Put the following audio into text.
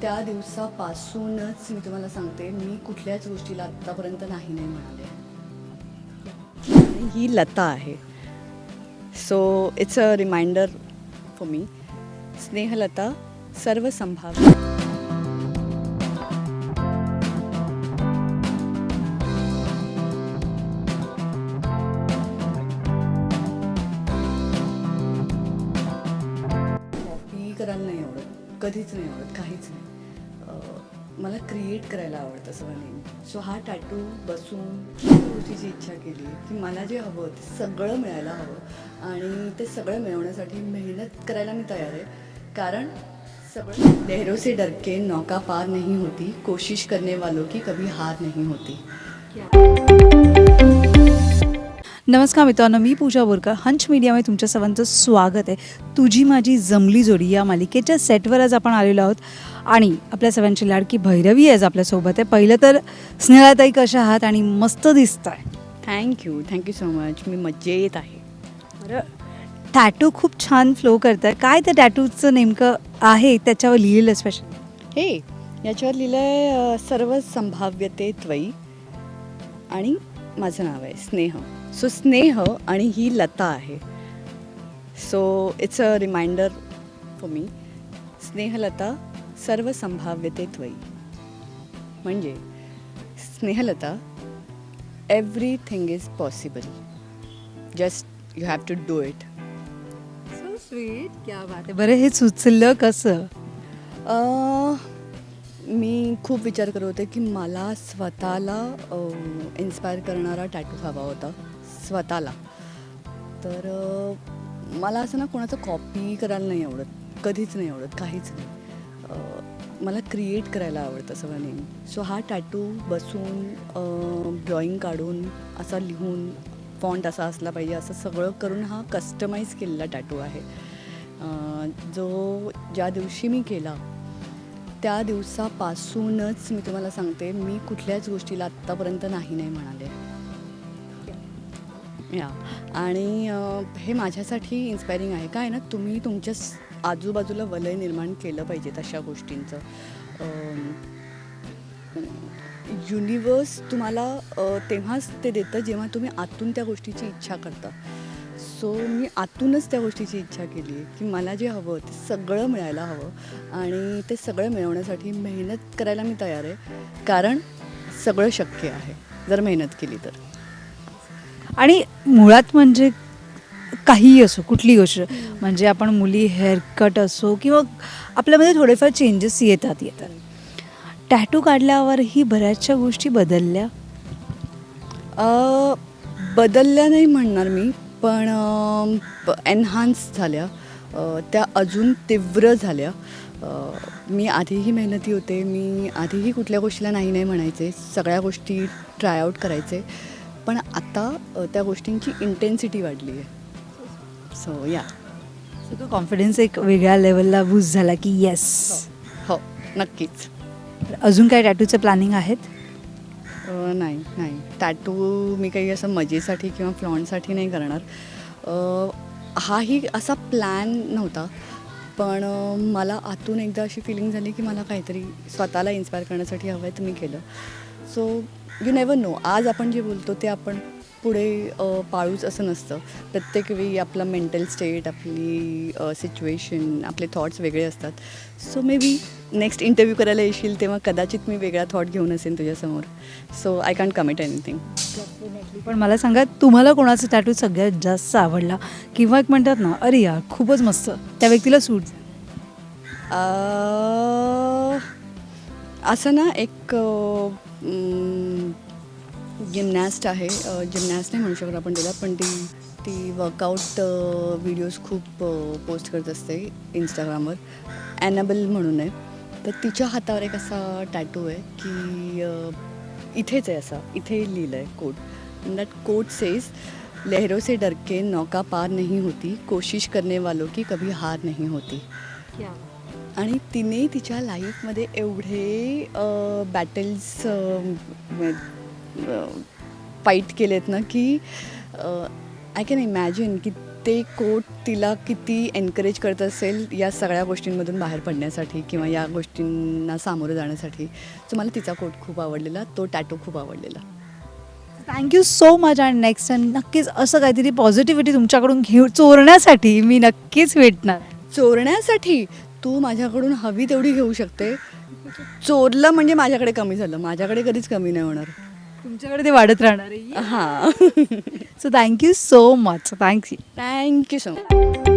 त्या दिवसापासूनच मी तुम्हाला सांगते मी कुठल्याच गोष्टीला आत्तापर्यंत नाही नाही म्हणाले. आणि ही लता आहे. So it's a reminder for me Snehalata सर्व संभाव्य कधीच नाही आवडत काहीच नाही. मला क्रिएट करायला आवडतं सगळं नेहमी सो हा टॅटू बसून त्या गोष्टीची इच्छा केली की मला जे हवं ते सगळं मिळायला हवं. आणि ते सगळं मिळवण्यासाठी मेहनत करायला मी तयार आहे. कारण सगळं लहरों से डर के नौका पार नहीं होती. कोशिश करने वालों की कभी हार नहीं होती. नमस्कार मित्रांनो मी पूजा बोरकर हंच मीडियामध्ये तुमच्या सर्वांचं स्वागत आहे. तुझी माझी जमली जोडी या मालिकेच्या सेटवर आज आपण आलेलो आहोत. आणि आपल्या सर्वांची लाडकी भैरवी आज आपल्यासोबत आहे. पहिलं तर स्नेहाताई कशा आहात? आणि मस्त दिसत आहे thank you thank you so much मी मज्जेत आहे. बरं. टॅटू खूप छान फ्लो करत आहे काय त्या टॅटूचं नेमकं आहे? त्याच्यावर लिहिलेलं स्पेशल हे याच्यावर लिहिलं आहे सर्व संभाव्यते त्वयी आणि माझं नाव आहे स्नेह. सो स्नेह आणि ही लता आहे. So it's a reminder for me Snehalata सर्व संभाव्यते त्वयी. म्हणजे Snehalata everything is possible just you have to do it so sweet क्या बात आहे. बरं हे सुचलं कसं? मी खूप विचार करत होते की मला स्वतःला इन्स्पायर करणारा टॅटू हवा होता. स्वतःला. तर मला असं ना कोणाचं कॉपी करायला नाही आवडत. कधीच नाही आवडत. काहीच नाही. मला क्रिएट करायला आवडतं सगळं नेहमी. सो हा टॅटू बसून ड्रॉइंग काढून असा लिहून फॉन्ट असा असला पाहिजे असं सगळं करून हा कस्टमाइज केलेला टॅटू आहे. जो ज्या दिवशी मी केला त्या दिवसापासूनच मी तुम्हाला सांगते मी कुठल्याच गोष्टीला आत्तापर्यंत नाही नाही म्हणाले. या. आणि हे माझ्यासाठी इन्स्पायरिंग आहे. काय ना तुम्ही तुमच्या आजूबाजूला वलय निर्माण केलं पाहिजे तशा गोष्टींचं. युनिवर्स तुम्हाला तेव्हाच ते देतं जेव्हा तुम्ही आतून त्या गोष्टीची इच्छा करता. सो मी आतूनच त्या गोष्टीची इच्छा केली आहे की मला जे हवं ते सगळं मिळायला हवं आणि ते सगळं मिळवण्यासाठी मेहनत करायला मी तयार आहे. कारण सगळं शक्य आहे. जर मेहनत केली तर. आणि मुळात म्हणजे काहीही असो कुठली गोष्ट म्हणजे आपण मुली हेअरकट असो किंवा आपल्यामध्ये थोडेफार चेंजेस येतात येतात. टॅटू काढल्यावरही बऱ्याचशा गोष्टी बदलल्या? बदलल्या नाही म्हणणार मी. पण एन्हान्स झाल्या. त्या अजून तीव्र झाल्या. मी आधीही मेहनती होते. मी आधीही कुठल्या गोष्टीला नाही नाही म्हणायचे. सगळ्या गोष्टी ट्राय आऊट करायचे. पण आता त्या गोष्टींची इंटेन्सिटी वाढली आहे. सो या सगळं कॉन्फिडन्स एक वेगळ्या लेवलला बूस्ट झाला की येस हो नक्कीच. अजून काय टॅटूचं प्लॅनिंग आहेत? नाही नाही. टॅटू मी काही असं मजेसाठी किंवा फ्लॉनसाठी नाही करणार. हाही असा प्लॅन नव्हता. पण मला आतून एकदा अशी फिलिंग झाली की मला काहीतरी स्वतःला इन्स्पायर करण्यासाठी हवं आहे तर मी केलं. सो यू नेवर नो आज आपण जे बोलतो ते आपण पुढे पाळूच असं नसतं. प्रत्येक वेळी आपला मेंटल स्टेट आपली सिच्युएशन आपले थॉट्स वेगळे असतात. So maybe next interview करायला येशील तेव्हा कदाचित मी वेगळा थॉट घेऊन असेन तुझ्यासमोर. So I can't commit anything पण मला सांगा तुम्हाला कोणाचा टॅटू सगळ्यात जास्त आवडला? किंवा एक म्हणतात ना अरे यार खूपच मस्त. त्या व्यक्तीला सूट असं ना एक जिमनॅस्ट आहे. जिमनॅस्ट नाही म्हणू शकत आपण तिला पण ती ती वर्कआउट व्हिडिओज खूप पोस्ट करत असते इंस्टाग्रामवर ॲनाबल म्हणून आहे. तर तिच्या हातावर एक असा टॅटू आहे की इथेच आहे असा इथे लिहिलं आहे कोट दॅट कोट सेज लहरों से डर के नौका पार नहीं होती. कोशिश करने वालों की कभी हार नहीं होती. आणि तिने तिच्या लाईफमध्ये एवढे बॅटल्स फाईट केलेत ना की आय कॅन इमॅजिन की ते कोट तिला किती एनकरेज करत असेल या सगळ्या गोष्टींमधून बाहेर पडण्यासाठी किंवा या गोष्टींना सामोरं जाण्यासाठी. सो मला तिचा कोट खूप आवडलेला तो टॅटो खूप आवडलेला. थँक्यू सो मच आणि नेक्स्ट टाइम नक्कीच असं काहीतरी पॉझिटिव्हिटी तुमच्याकडून घेऊ चोरण्यासाठी मी नक्कीच भेटणार. चोरण्यासाठी? तू माझ्याकडून हवी तेवढी घेऊ शकते. चोरलं म्हणजे माझ्याकडे कमी झालं. माझ्याकडे कधीच कमी नाही होणार. तुमच्याकडे ते वाढत राहणार आहे. हां. So thank you so much thank you thank you so much